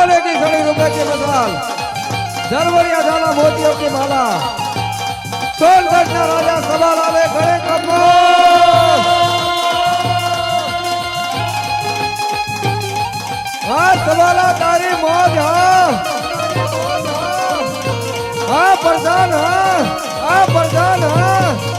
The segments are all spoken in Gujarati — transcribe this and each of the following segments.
सोने की खड़ी रुपए की मसाल जरवरिया जाना मोतियों की माला सोनगढ़ का राजा सभा लाले खड़े कदमों हाँ सवाला तारी मौज हाँ हाँ प्रधान हाँ हाँ प्रधान हाँ हाँ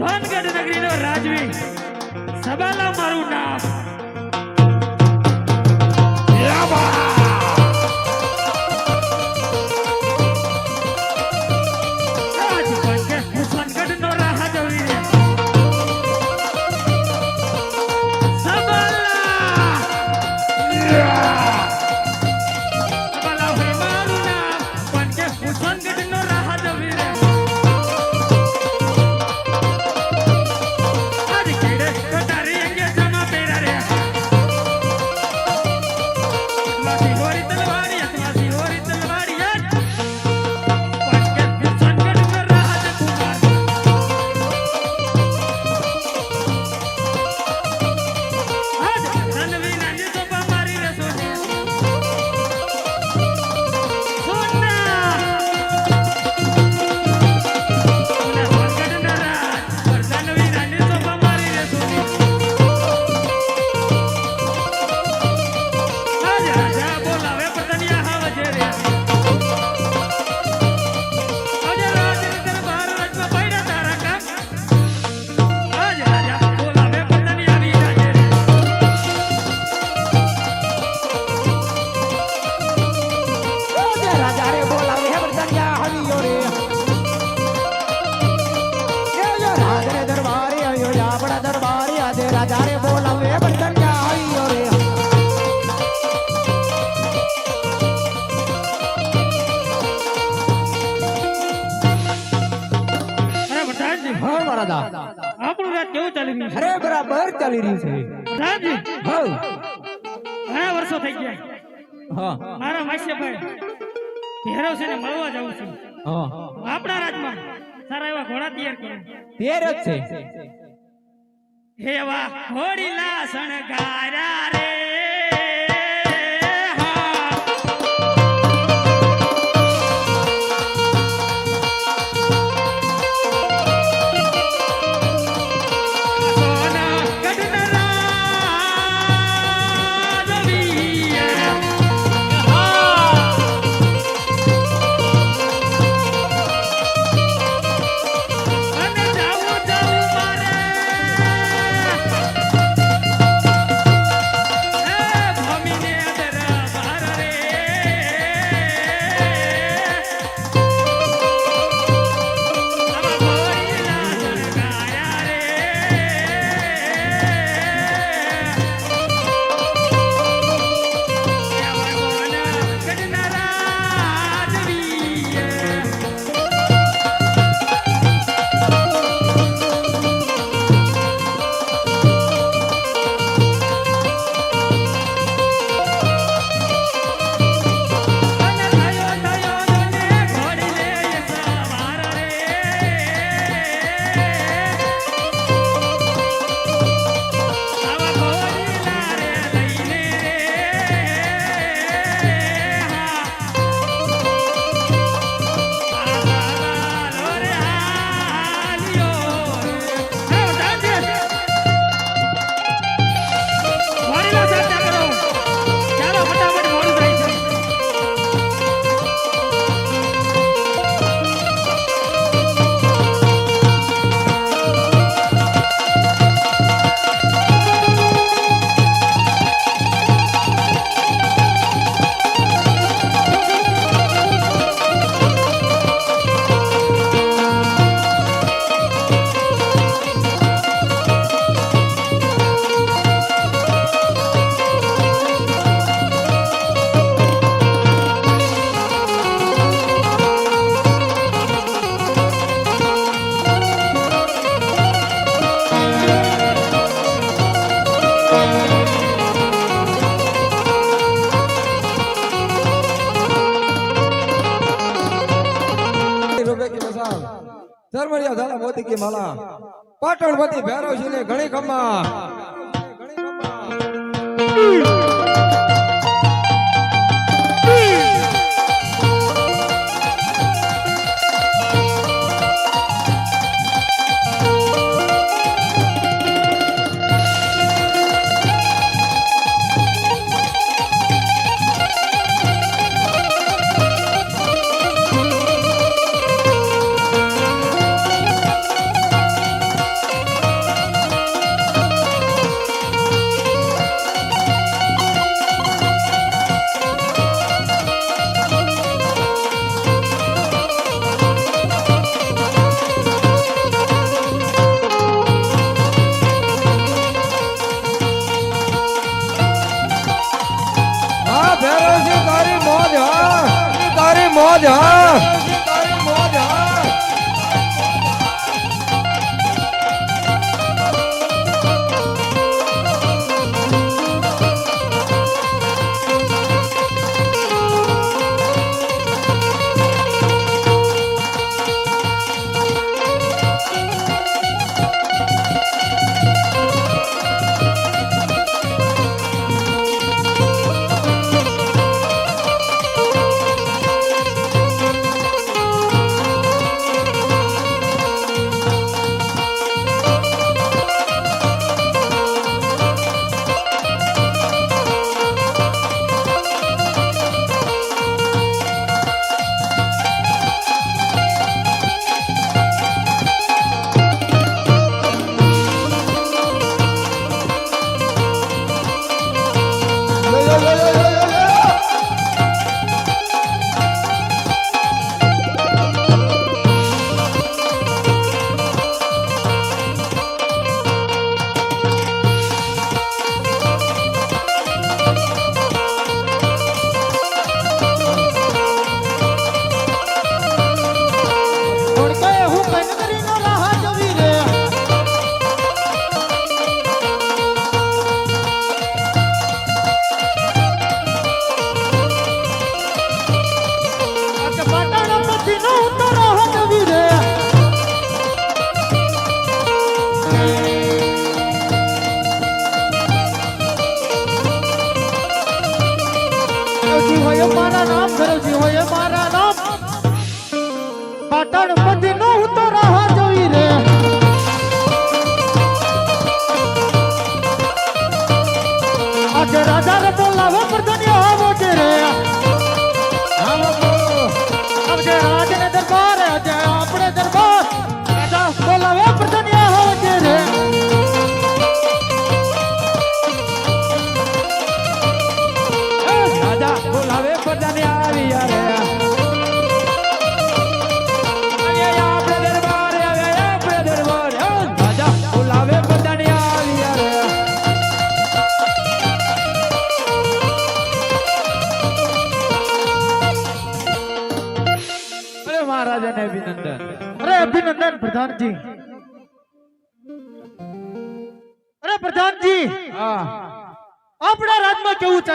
સોનગઢ નગરીનો રાજવી. સબાલા મારું નામ. Yeah, ચાલી રહ્યું છે. પ્રધાનજી હા. ઘણા વર્ષો થઈ ગયા. હા. મારા માસ્યભાઈ ભેરવ છે ને મળવા જાઉં છું. હા. આપણા રાજમાં સારા એવા ઘોડા તૈયાર કરે. ભેરવ છે. હે વાહ ઘોડીલા શણગારા રે. પાટણ વતી છે ને ઘણી ખમા ઘણી ખમા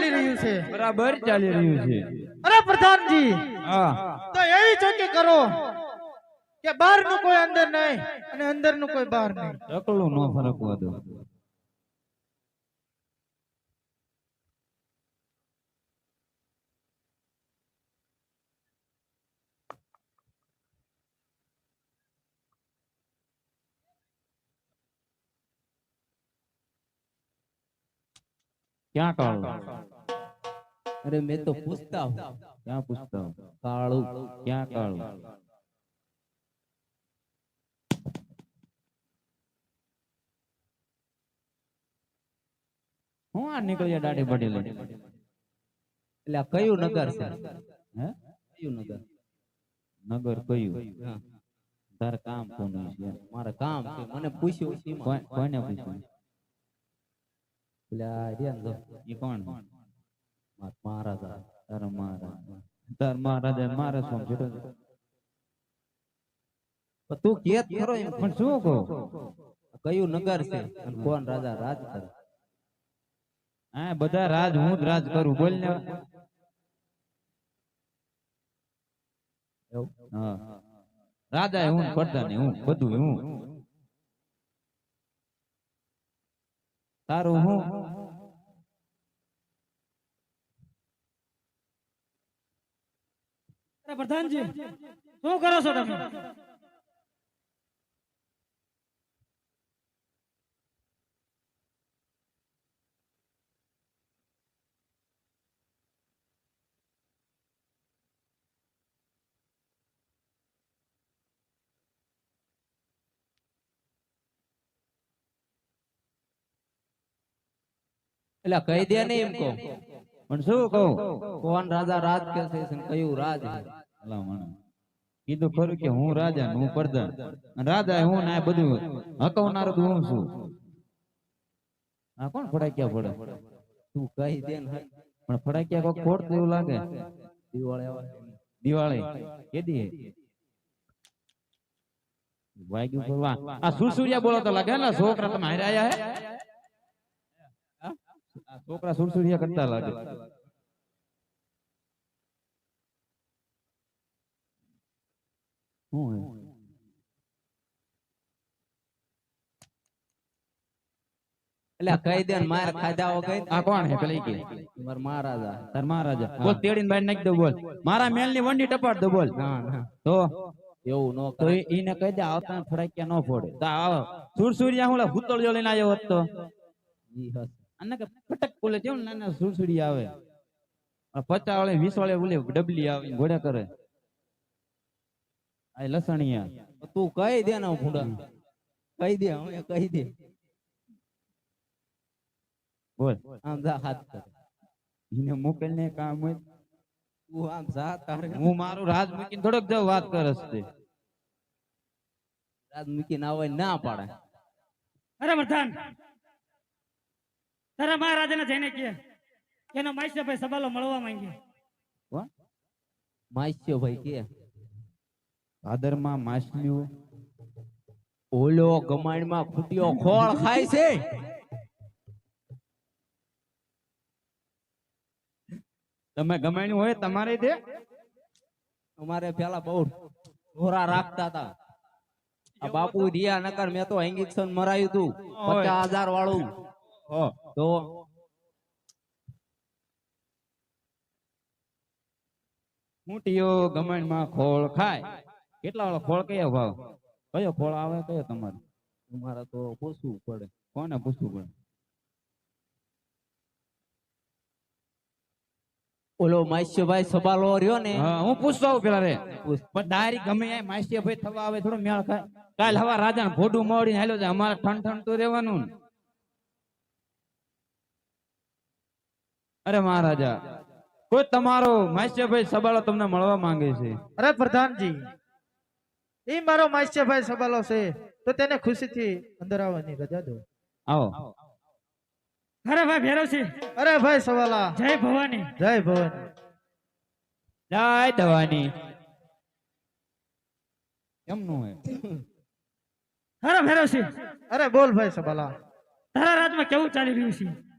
ચાલી રહ્યું છે. બરાબર ચાલી રહ્યું છે. અરે પ્રધાનજી હા. તો એવી ચોકી કરો કે બહારનું કોઈ અંદર નહીં અને અંદરનું કોઈ બહાર નહીં. ઢકલું ન ફરકવા દો. ક્યાં કાળું અરે મેં તો પૂછતા હું ક્યાં પૂછતા હો? કાળું ક્યાં કાળું હું આ નીકળ્યા દાઢી બડી લઈ એટલે આ કયું નગર છે હે કયું નગર નગર કયું હા. તાર કામ કોનું છે મારે કામ છે મને પૂછ્યું સીમા. કોઈ- કોઈને પૂછ્યું એટલે આ રહ્યા ને જો, ઈ કોણ મારા મહારાજા તાર મહારાજ તાર મહારાજા મારે શું જોડે પણ તું કેત ખરો એમ પણ શું કહો કયું નગર છે અને કોણ રાજા રાજ કરે હા બધા રાજ હું જ રાજ કરું બોલ ને એવું? હા રાજા હું ને પ્રધાન હું બધું હું તારું હું. પ્રધાનજી શું કરો છો તમે? એટલે કહી દે ને એમ કહો. પણ શું કહું? કોણ રાજા રાજ કે છે અને કયું રાજ છે? અલા મને. કીધું ખરું કે હું રાજા ને હું પ્રધાન. અને રાજા હું ને આ બધું હકવનાર તો હું છું. આ કોણ ફડાક્યા પડે તું કહી દે ને હા. પણ ફડાક્યા કોક ફોડતું એવું લાગે. દિવાળી આવે. દિવાળી. કેદી વાગ્યું ફરવા આ સુરસુરિયા બોલો તો લાગે ને? છોકરા તમે હારે આયા હે? હા? આ છોકરા સુરસુરિયા કરતા લાગે. શું એટલે કહી દે માર ખાધા વગર આ કોણ હે પેલી કે? મારા મહારાજા. તાર મહારાજા. બોલ તેડીને બહાર નાખી દો બોલ. મારા મેલની વંડી ટપાડ દો બોલ. તો? એવું નો તો એને કહી દે આવતા ફડાક્યા ન ફોડે. તો આવ. સુરસુરિયા હું હુતળિયો લઈને આવ્યો હોત ઈ હશે. અને કે ફટક બોલે કેવું નાના સુરસુરી આવે. આ પચા વાળે વીસ વાળે બોલે ડબલી આવે ઘોડે કરે. આ લસણિયા. તું કહી દે ને ભૂંડા. કહી દે હવે કહી દે. બોલ. આમ જા હાથ કર. એને મોકલ ને કામ હોય. તું આમ જા તારે. હું મારું રાજ મૂકીને થોડોક જાવ વાત કરસ તે. રાજ મૂકીને આવે ના પાડે. અરે પ્રધાન તારા મહારાજાને જઈને કે એનો માસ્ટર ભાઈ સબાલો મળવા માંગ્યો. માસ્યો ભાઈ કે ભાદરમાં માછલીઓ ઓલો ગમાણમાં ખૂટ્યો ખોળ ખાય છે. તમે ગમાણ્યું હોય તમારે તે? અમારે પેલા બહુ ઢોરા રાખતા હતા. આ બાપુ રિયા નકર મેં તો ઇન્જેક્શન મરાયું તું ઓય. પચાસ હજાર વાળું. તો ખૂંટીયો ગમણમાં ખોળ ખાય. કેટલા વાળો ખોળ કયો ભાવ? કયો ખોળ આવે કયો તમારે? તમારે તો પૂછવું પડે. કોને પૂછવું પડે? ઓલો માસ્યભાઈ સબાલો રહ્યો ને. હું પૂછતો આવું પેલા રે. પણ ડાયરી ગમે એ માસ્યભાઈ ભાઈ થવા આવે થોડો મેળ ખાય. કાલ હવા રાજા ભોડું મોડીને હાલ્યો છે અમારે ઠંડ ઠંડ તો રહેવાનું ને. અરે મહારાજા કોઈ તમારો માસ્યભાઈ સબાલો તમને મળવા માંગે છે? અરે પ્રધાનજી એ મારો માસ્યભાઈ સબાલો છે તો તેને ખુશીથી અંદર આવવાની રજા દો. આવો. અરે ભાઈ ભેરવસિંહ અરે ભાઈ સવાલા. જય ભવાની. જય ભવાની. જય ભવાની. કેમનું હે? અરે ભેરવસિંહ અરે બોલ ભાઈ સબાલા. તારા રાજમાં કેવું ચાલી રહ્યું છે?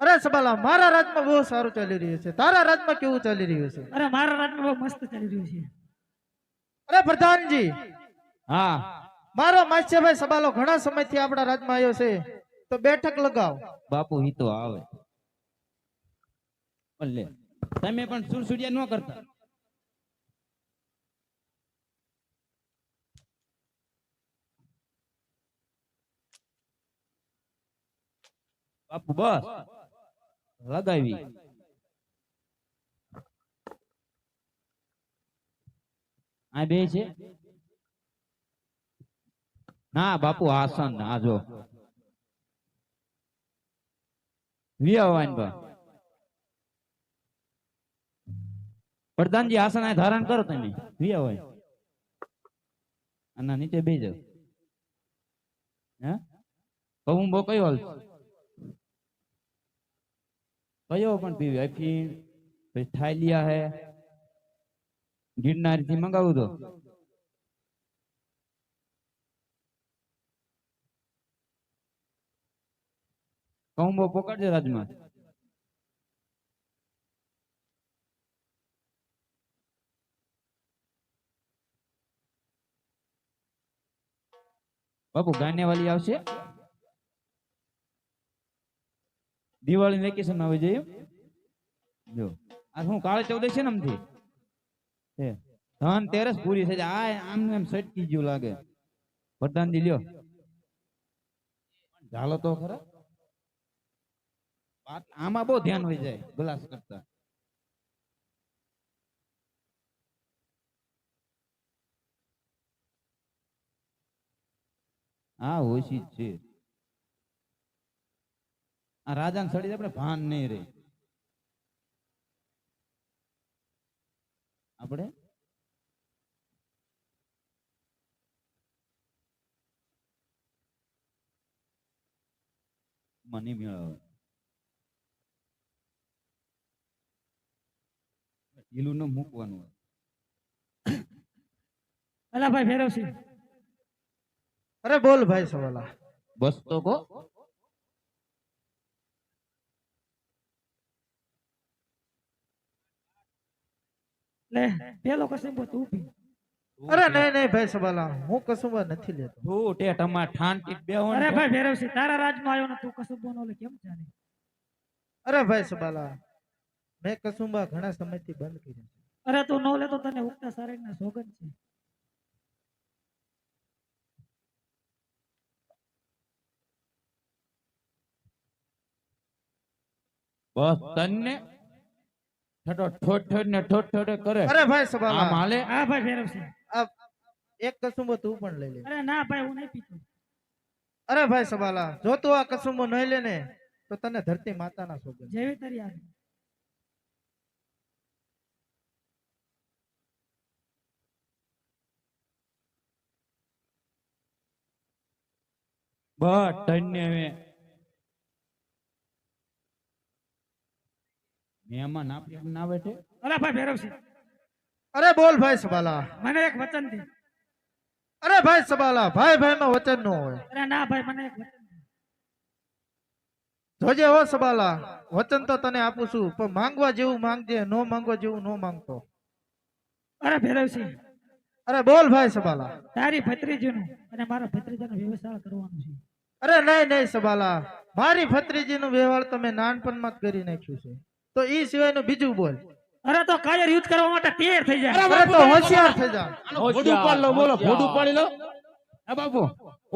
અરે સબાલા મારા રાજમાં બહુ સારું ચાલી રહ્યું છે. તારા રાજમાં કેવું ચાલી રહ્યું છે? અરે મારા રાજમાં બહુ મસ્ત ચાલી રહ્યું છે. અરે પ્રધાનજી. હા. મારો માસ્યભાઈ સબાલો ઘણા સમયથી આપણા રાજમાં આવ્યો છે. તો બેઠક લગાવ. બાપુ ઈ તો આવે. પણ લે તમે પણ સુરસુડિયા ન કરતા. બાપુ બસ. લગાવી. આ બે છે? ના, બાપુ આસન આ જો. પ્રધાનજી આસન આ ધારણ કરો તમે. વિયાવાય આના નીચે બે જાઓ. હે? કહું બો કયો હાલ? કયો પણ પીવી અફીણ પછી થાઈલિયા હે. ગિરનારથી મંગાવું તો. કહું બો પકડજો રાજમાં. બાપુ ગાનેવાલી આવશે? દિવાળી વેકેશન આવી જાય જો. આ શું કાળે ચૌદશ છે ને આમથી? હે. ધન તેરસ પૂરી થઈ જાય. આ આમ એમ સટકી ગયું લાગે. પ્રધાનજી લ્યો. ચાલો તો ખરા. આમાં બહુ ધ્યાન હોય જાય ગ્લાસ કરતા. હા ઓછી છે. આ રાજાને સડી આપણે ભાન નહીં રે આપણે? મની મેળવે ઢીલું ન મૂકવાનું હોય. અલા ભાઈ ફેરવશી. અરે બોલ ભાઈ સવાલા. બસ તો કો લે પેલો કસમ તું પી અરે નહીં નહીં ભાઈ સબાલા હું કસુંબા નથી લેતો. તું તે તમાર ઠાંટી બે બેહો અરે ભાઈ ભેરવસિંહ તારા રાજમાં આવ્યો ને તું કસમ બોનો લે કેમ ચાલે અરે ભાઈ સબાલા મેં કસુંબા ઘણા સમયથી બંધ કરી છે. અરે તું નો લે તો તને ઉગતા સારેક ના સોગન છે. બસ તને ઠઠો ઠોઠ ઠોઠ ને ઠોઠ ઠોઠ કરે. અરે ભાઈ સભા આ માલે આ ભાઈ ભેરવસિંહ આ એક કસુંબો તું પણ લઈ લે. અરે ના ભાઈ હું નહીં પીતો. અરે ભાઈ સબાલા જો તું આ કસુંબો નહીં લે ને તો તને ધરતી માતાના સોગન જેવી તારી આ બટ તને મહેમાન આપણે ના બેઠે? અરે ભાઈ ભેરવસિંહ. અરે બોલ ભાઈ સબાલા. મને એક વચન દે. અરે ભાઈ સબાલા ભાઈ ભાઈ માં વચન નો હોય. અરે ના ભાઈ મને એક વચન જોજે હો સબાલા વચન તો તને આપું છું પણ માંગવા જેવું માંગજે નો માંગવા જેવું નો માંગતો. અરે ભેરવસિંહ. અરે બોલ ભાઈ સબાલા. તારી ભત્રીજીનું અને મારા ભત્રીજાનો વ્યવસાય કરવાનું છે. અરે નહીં નહીં સબાલા. મારી ભત્રીજીનું વ્યવહાર તમે નાનપણમાં જ કરી નાખ્યું છે. તો ઈ સિવાયનું બીજું બોલ. અરે તો કાયર યુદ્ધ કરવા માટે તૈયાર થઈ જાય. અરે તો હોશિયાર થઈ જા. ભોડું પાડી લો બોલો ભોડું પાડી લો. હા બાપુ